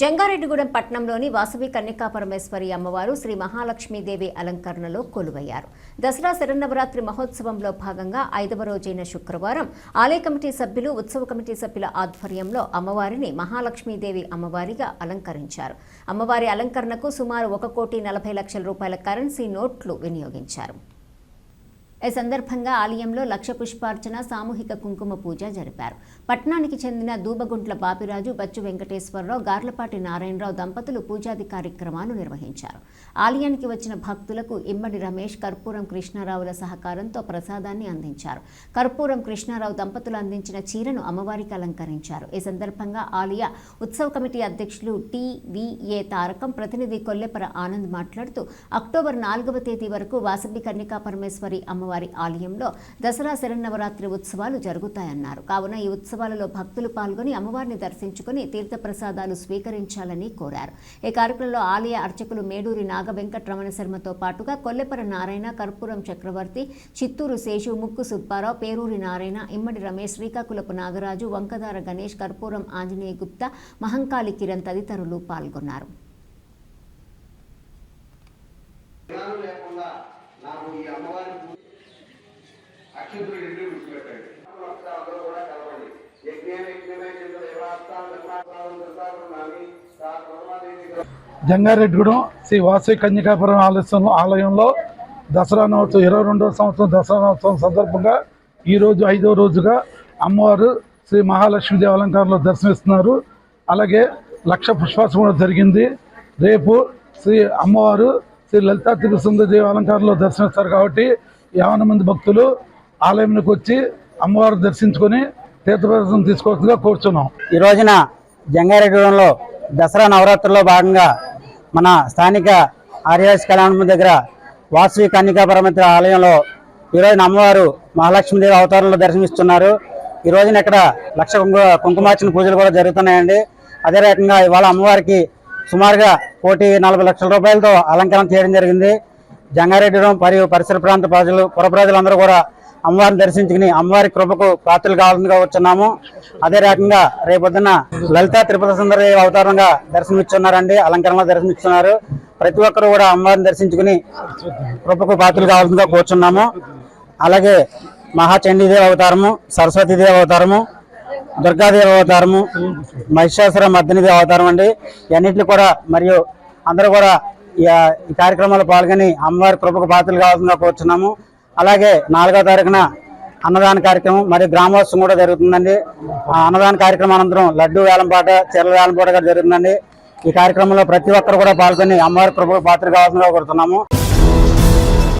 జంగారెడ్డిగూడెం పట్టణంలోని వాసవి కన్యకా పరమేశ్వరి అమ్మవారు శ్రీ మహాలక్ష్మీదేవి అలంకరణలో కొలువయ్యారు. దసరా శరన్నవరాత్రి మహోత్సవంలో భాగంగా ఐదవ రోజైన శుక్రవారం ఆలయ కమిటీ సభ్యులు ఉత్సవ కమిటీ సభ్యుల ఆధ్వర్యంలో అమ్మవారిని మహాలక్ష్మీదేవి అమ్మవారిగా అలంకరించారు. అమ్మవారి అలంకరణకు సుమారు ఒక కోటి నలభై లక్షల రూపాయల కరెన్సీ నోట్లు వినియోగించారు. ఈ సందర్భంగా ఆలయంలో లక్ష పుష్పార్చన సామూహిక కుంకుమ పూజ జరిపారు. పట్టణానికి చెందిన దూబగుంట్ల బాపిరాజు బచ్చు వెంకటేశ్వరరావు గార్లపాటి నారాయణరావు దంపతులు పూజాది కార్యక్రమాలు నిర్వహించారు. ఆలయానికి వచ్చిన భక్తులకు ఇమ్మడి రమేష్ కర్పూరం కృష్ణారావుల సహకారంతో ప్రసాదాన్ని అందించారు. కర్పూరం కృష్ణారావు దంపతులు అందించిన చీరను అమ్మవారికి అలంకరించారు. ఈ సందర్భంగా ఆలయ ఉత్సవ కమిటీ అధ్యక్షులు టీవీఏ తారకం ప్రతినిధి కొల్లెపర ఆనంద్ మాట్లాడుతూ అక్టోబర్ నాలుగవ తేదీ వరకు వాసవి కన్యకా పరమేశ్వరి అమ్మవారి ఆలయంలో దసరా శరన్నవరాత్రి ఉత్సవాలు జరుగుతాయన్నారు. కావున ఈ ఉత్సవాలలో భక్తులు పాల్గొని అమ్మవారిని దర్శించుకుని తీర్థప్రసాదాలు స్వీకరించాలని కోరారు. ఈ కార్యక్రమంలో ఆలయ అర్చకులు మేడూరి నాగ వెంకటరమణ శర్మతో పాటుగా కొల్లెపర నారాయణ కర్పూరం చక్రవర్తి చిత్తూరు శేషు ముక్కు సుబ్బారావు పేరూరి నారాయణ ఇమ్మడి రమేష్ శ్రీకాకుళపు నాగరాజు వంకదార గణేష్ కర్పూరం ఆంజనేయ గుప్తా మహంకాళి కిరణ్ తదితరులు పాల్గొన్నారు. లేకుండా నాకు ఈ విడిచిపెట్టాడు అందరూ కూడా కలవండి యజ్ఞమే పరమాదేవి జంగారెడ్డిగూడెం శ్రీ వాసవి కన్యకాపురం ఆలయం ఆలయంలో దసరా నవోత్సవం ఇరవై రెండవ సంవత్సరం దసరా నవోత్సవం సందర్భంగా ఈరోజు ఐదో రోజుగా అమ్మవారు శ్రీ మహాలక్ష్మీదేవి అలంకారంలో దర్శనమిస్తున్నారు. అలాగే లక్ష పుష్పాసం కూడా జరిగింది. రేపు శ్రీ అమ్మవారు శ్రీ లలితా తిరుసుందరదేవి అలంకారంలో దర్శనమిస్తారు కాబట్టి యావన మంది భక్తులు ఆలయంలోకి వచ్చి అమ్మవారు దర్శించుకొని తీర్థప్రదర్శనం తీసుకోవాల్సిందిగా కోరుచున్నాం. ఈ రోజున జంగారెడ్డిలో దసరా నవరాత్రుల్లో భాగంగా మన స్థానిక ఆర్యస్ కళ్యాణం దగ్గర వాసవి కన్యకా పరమేశ్వర ఆలయంలో ఈ రోజున అమ్మవారు మహాలక్ష్మీదేవి అవతారంలో దర్శనమిస్తున్నారు. ఈ రోజున ఇక్కడ లక్ష కుంకుమార్చన పూజలు కూడా జరుగుతున్నాయండి. అదే రకంగా ఇవాళ అమ్మవారికి సుమారుగా కోటి నలభై లక్షల రూపాయలతో అలంకరణ చేయడం జరిగింది. జంగారెడ్డిగూడెం మరియు పరిసర ప్రాంత ప్రజలు పుర ప్రజలందరూ కూడా అమ్మవారిని దర్శించుకుని అమ్మవారి కృపకు పాత్రలు కావాలని వచ్చున్నాము అదే రకంగా రేపొద్దున లలిత తిరుపతి సుందరి అవతారంగా దర్శనమిచ్చున్నారండి అలంకరణలో దర్శనమిస్తున్నారు ప్రతి ఒక్కరు కూడా అమ్మవారిని దర్శించుకుని కృపకు పాత్రలు కావాల్సిందిగా కూర్చున్నాము. అలాగే మహాచండీదేవి అవతారము సరస్వతీదేవి అవతారము దుర్గాదేవి అవతారము మహిషాసుర మర్దినిదేవి అవతారం అండి. ఇవన్నింటిని కూడా మరియు అందరూ కూడా ఈ కార్యక్రమంలో పాల్గొని అమ్మవారి కృపకు పాత్రలు కావాల్సిందిగా కూర్చున్నాము. అలాగే నాలుగో తారీఖున అన్నదాన కార్యక్రమం మరియు గ్రామోత్సవం కూడా జరుగుతుందండి. ఆ అన్నదాన కార్యక్రమం అనంతరం లడ్డు వేలంపాట చీరల వేలంపాట కూడా జరుగుతుందండి. ఈ కార్యక్రమంలో ప్రతి ఒక్కరు కూడా పాల్గొని అమ్మవారి ప్రభుత్వ పాత్ర కావాల్సిందిగా కోరుతున్నాము.